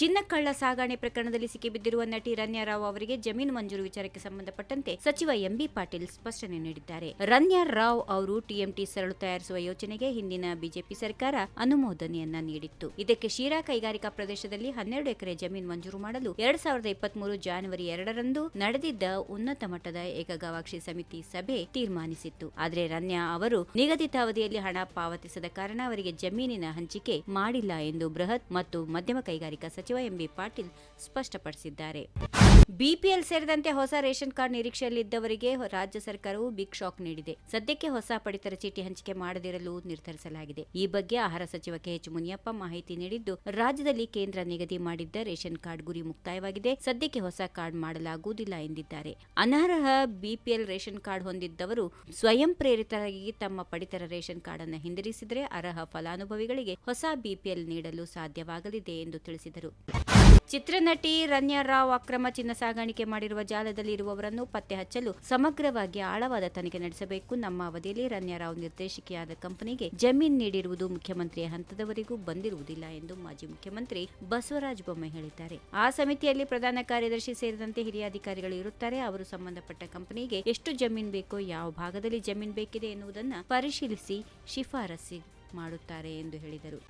ಚಿನ್ನ ಕಳ್ಳ ಸಾಗಣೆ ಪ್ರಕರಣದಲ್ಲಿ ಸಿಕ್ಕಿಬಿದ್ದಿರುವ ನಟಿ ರನ್ಯಾ ರಾವ್ ಅವರಿಗೆ ಜಮೀನು ಮಂಜೂರು ವಿಚಾರಕ್ಕೆ ಸಂಬಂಧಪಟ್ಟಂತೆ ಸಚಿವ ಎಂಬಿ ಪಾಟೀಲ್ ಸ್ಪಷ್ಟನೆ ನೀಡಿದ್ದಾರೆ. ರನ್ಯಾ ರಾವ್ ಅವರು ಟಿಎಂಟಿ ಸರಳು ತಯಾರಿಸುವ ಯೋಜನೆಗೆ ಹಿಂದಿನ ಬಿಜೆಪಿ ಸರ್ಕಾರ ಅನುಮೋದನೆಯನ್ನ ನೀಡಿತ್ತು. ಇದಕ್ಕೆ ಶಿರಾ ಕೈಗಾರಿಕಾ ಪ್ರದೇಶದಲ್ಲಿ ಹನ್ನೆರಡು ಎಕರೆ ಜಮೀನು ಮಂಜೂರು ಮಾಡಲು ಎರಡ್ ಸಾವಿರದ ಇಪ್ಪತ್ಮೂರು ಜಾನ್ವರಿ ಎರಡರಂದು ನಡೆದಿದ್ದ ಉನ್ನತ ಮಟ್ಟದ ಏಕಗವಾಕ್ಷಿ ಸಮಿತಿ ಸಭೆ ತೀರ್ಮಾನಿಸಿತ್ತು. ಆದರೆ ರನ್ಯಾ ಅವರು ನಿಗದಿತ ಅವಧಿಯಲ್ಲಿ ಹಣ ಪಾವತಿಸದ ಕಾರಣ ಅವರಿಗೆ ಜಮೀನಿನ ಹಂಚಿಕೆ ಮಾಡಿಲ್ಲ ಎಂದು ಬೃಹತ್ ಮತ್ತು ಮಧ್ಯಮ ಕೈಗಾರಿಕಾ ಸಚಿವ ಎಂಬಿ ಪಾಟೀಲ್ ಸ್ಪಷ್ಟಪಡಿಸಿದ್ದಾರೆ. ಬಿಪಿಎಲ್ ಸೇರಿದಂತೆ ಹೊಸ ರೇಷನ್ ಕಾರ್ಡ್ ನಿರೀಕ್ಷೆಯಲ್ಲಿದ್ದವರಿಗೆ ರಾಜ್ಯ ಸರ್ಕಾರವು ಬಿಗ್ ಶಾಕ್ ನೀಡಿದೆ. ಸದ್ಯಕ್ಕೆ ಹೊಸ ಪಡಿತರ ಚೀಟಿ ಹಂಚಿಕೆ ಮಾಡದಿರಲು ನಿರ್ಧರಿಸಲಾಗಿದೆ. ಈ ಬಗ್ಗೆ ಆಹಾರ ಸಚಿವ ಕೆಎಚ್ ಮುನಿಯಪ್ಪ ಮಾಹಿತಿ ನೀಡಿದ್ದು, ರಾಜ್ಯದಲ್ಲಿ ಕೇಂದ್ರ ನಿಗದಿ ಮಾಡಿದ್ದ ರೇಷನ್ ಕಾರ್ಡ್ ಗುರಿ ಮುಕ್ತಾಯವಾಗಿದೆ. ಸದ್ಯಕ್ಕೆ ಹೊಸ ಕಾರ್ಡ್ ಮಾಡಲಾಗುವುದಿಲ್ಲ ಎಂದಿದ್ದಾರೆ. ಅನರ್ಹ ಬಿಪಿಎಲ್ ರೇಷನ್ ಕಾರ್ಡ್ ಹೊಂದಿದ್ದವರು ಸ್ವಯಂ ಪ್ರೇರಿತರಾಗಿ ತಮ್ಮ ಪಡಿತರ ರೇಷನ್ ಕಾರ್ಡ್ ಅನ್ನು ಹಿಂದಿರಿಸಿದರೆ ಅರ್ಹ ಫಲಾನುಭವಿಗಳಿಗೆ ಹೊಸ ಬಿಪಿಎಲ್ ನೀಡಲು ಸಾಧ್ಯವಾಗಲಿದೆ ಎಂದು ತಿಳಿಸಿದರು. ಚಿತ್ರನಟಿ ರನ್ಯಾ ರಾವ್ ಅಕ್ರಮ ಚಿನ್ನ ಸಾಗಾಣಿಕೆ ಮಾಡಿರುವ ಜಾಲದಲ್ಲಿ ಇರುವವರನ್ನು ಪತ್ತೆ ಹಚ್ಚಲು ಸಮಗ್ರವಾಗಿ ಆಳವಾದ ತನಿಖೆ ನಡೆಸಬೇಕು. ನಮ್ಮ ಅವಧಿಯಲ್ಲಿ ರನ್ಯಾ ರಾವ್ ನಿರ್ದೇಶಕಿಯಾದ ಕಂಪನಿಗೆ ಜಮೀನ್ ನೀಡಿರುವುದು ಮುಖ್ಯಮಂತ್ರಿಯ ಹಂತದವರೆಗೂ ಬಂದಿರುವುದಿಲ್ಲ ಎಂದು ಮಾಜಿ ಮುಖ್ಯಮಂತ್ರಿ ಬಸವರಾಜ ಬೊಮ್ಮಾಯಿ ಹೇಳಿದ್ದಾರೆ. ಆ ಸಮಿತಿಯಲ್ಲಿ ಪ್ರಧಾನ ಕಾರ್ಯದರ್ಶಿ ಸೇರಿದಂತೆ ಹಿರಿಯ ಅಧಿಕಾರಿಗಳು ಇರುತ್ತಾರೆ. ಅವರು ಸಂಬಂಧಪಟ್ಟ ಕಂಪನಿಗೆ ಎಷ್ಟು ಜಮೀನ್ ಬೇಕೋ ಯಾವ ಭಾಗದಲ್ಲಿ ಜಮೀನ್ ಬೇಕಿದೆ ಎನ್ನುವುದನ್ನು ಪರಿಶೀಲಿಸಿ ಶಿಫಾರಸು ಮಾಡುತ್ತಾರೆ ಎಂದು ಹೇಳಿದರು.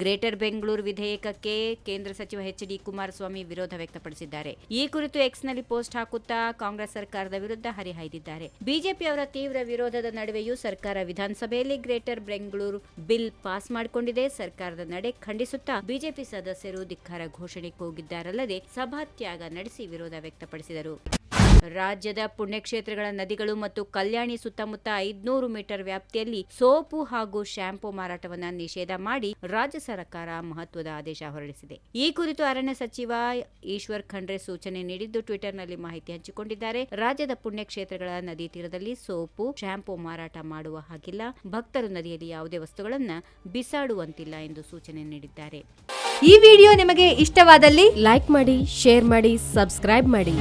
ಗ್ರೇಟರ್ ಬೆಂಗಳೂರು ವಿಧೇಯಕಕ್ಕೆ ಕೇಂದ್ರ ಸಚಿವ ಎಚ್ ಡಿ ಕುಮಾರಸ್ವಾಮಿ ವಿರೋಧ ವ್ಯಕ್ತಪಡಿಸಿದ್ದಾರೆ. ಈ ಕುರಿತು ಎಕ್ಸ್ನಲ್ಲಿ ಪೋಸ್ಟ್ ಹಾಕುತ್ತಾ ಕಾಂಗ್ರೆಸ್ ಸರ್ಕಾರದ ವಿರುದ್ಧ ಹರಿಹಾಯ್ದಿದ್ದಾರೆ. ಬಿಜೆಪಿಯವರ ತೀವ್ರ ವಿರೋಧದ ನಡುವೆಯೂ ಸರ್ಕಾರ ವಿಧಾನಸಭೆಯಲ್ಲಿ ಗ್ರೇಟರ್ ಬೆಂಗಳೂರು ಬಿಲ್ ಪಾಸ್ ಮಾಡಿಕೊಂಡಿದೆ. ಸರ್ಕಾರದ ನಡೆ ಖಂಡಿಸುತ್ತಾ ಬಿಜೆಪಿ ಸದಸ್ಯರು ಧಿಕ್ಕಾರ ಘೋಷಣೆ ಕೂಗಿದ್ದಾರಲ್ಲದೆ ಸಭಾತ್ಯಾಗ ನಡೆಸಿ ವಿರೋಧ ವ್ಯಕ್ತಪಡಿಸಿದರು. ರಾಜ್ಯದ ಪುಣ್ಯಕ್ಷೇತ್ರಗಳ ನದಿಗಳು ಮತ್ತು ಕಲ್ಯಾಣಿ ಸುತ್ತಮುತ್ತ ಐದ್ನೂರು ಮೀಟರ್ ವ್ಯಾಪ್ತಿಯಲ್ಲಿ ಸೋಪು ಹಾಗೂ ಶ್ಯಾಂಪೂ ಮಾರಾಟವನ್ನು ನಿಷೇಧ ಮಾಡಿ ರಾಜ್ಯ ಸರ್ಕಾರ ಮಹತ್ವದ ಆದೇಶ ಹೊರಡಿಸಿದೆ. ಈ ಕುರಿತು ಅರಣ್ಯ ಸಚಿವ ಈಶ್ವರ್ ಖಂಡ್ರೆ ಸೂಚನೆ ನೀಡಿದ್ದು ಟ್ವಿಟರ್ನಲ್ಲಿ ಮಾಹಿತಿ ಹಂಚಿಕೊಂಡಿದ್ದಾರೆ. ರಾಜ್ಯದ ಪುಣ್ಯಕ್ಷೇತ್ರಗಳ ನದಿ ತೀರದಲ್ಲಿ ಸೋಪು, ಶ್ಯಾಂಪೂ ಮಾರಾಟ ಮಾಡುವ ಹಾಗಿಲ್ಲ. ಭಕ್ತರು ನದಿಯಲ್ಲಿ ಯಾವುದೇ ವಸ್ತುಗಳನ್ನು ಬಿಸಾಡುವಂತಿಲ್ಲ ಎಂದು ಸೂಚನೆ ನೀಡಿದ್ದಾರೆ. ಈ ವಿಡಿಯೋ ನಿಮಗೆ ಇಷ್ಟವಾದಲ್ಲಿ ಲೈಕ್ ಮಾಡಿ, ಶೇರ್ ಮಾಡಿ, ಸಬ್ಸ್ಕ್ರೈಬ್ ಮಾಡಿ.